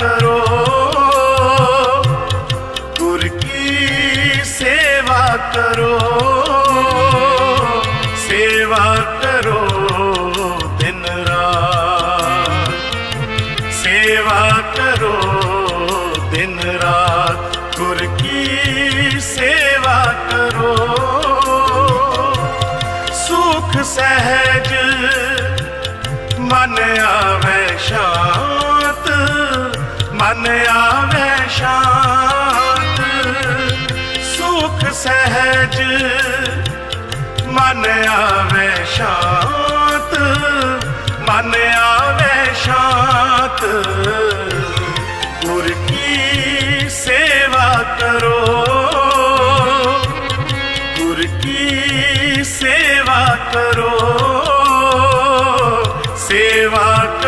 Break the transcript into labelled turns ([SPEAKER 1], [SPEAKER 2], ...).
[SPEAKER 1] ਕਰੋ। ਗੁਰ ਕੀ ਸੇਵਾ ਕਰੋ। ਸੇਵਾ ਕਰੋ ਦਿਨ ਰਾਤ। ਸੇਵਾ ਕਰੋ ਦਿਨ ਰਾਤ। ਗੁਰ ਕੀ ਸੇਵਾ ਕਰੋ। ਸੁਖ ਸਹਿਜ ਮਨ ਆਵੇ। ਮਨ ਆਵੇ ਸ਼ਾਂਤ, ਸੁਖ ਸਹਿਜ। ਮਨ ਆਵੇ ਸ਼ਾਂਤ, ਮਨ ਆਵੇ ਸ਼ਾਂਤ। ਗੁਰ ਕੀ ਸੇਵਾ ਕਰੋ। ਗੁਰ ਕੀ ਸੇਵਾ ਕਰੋ।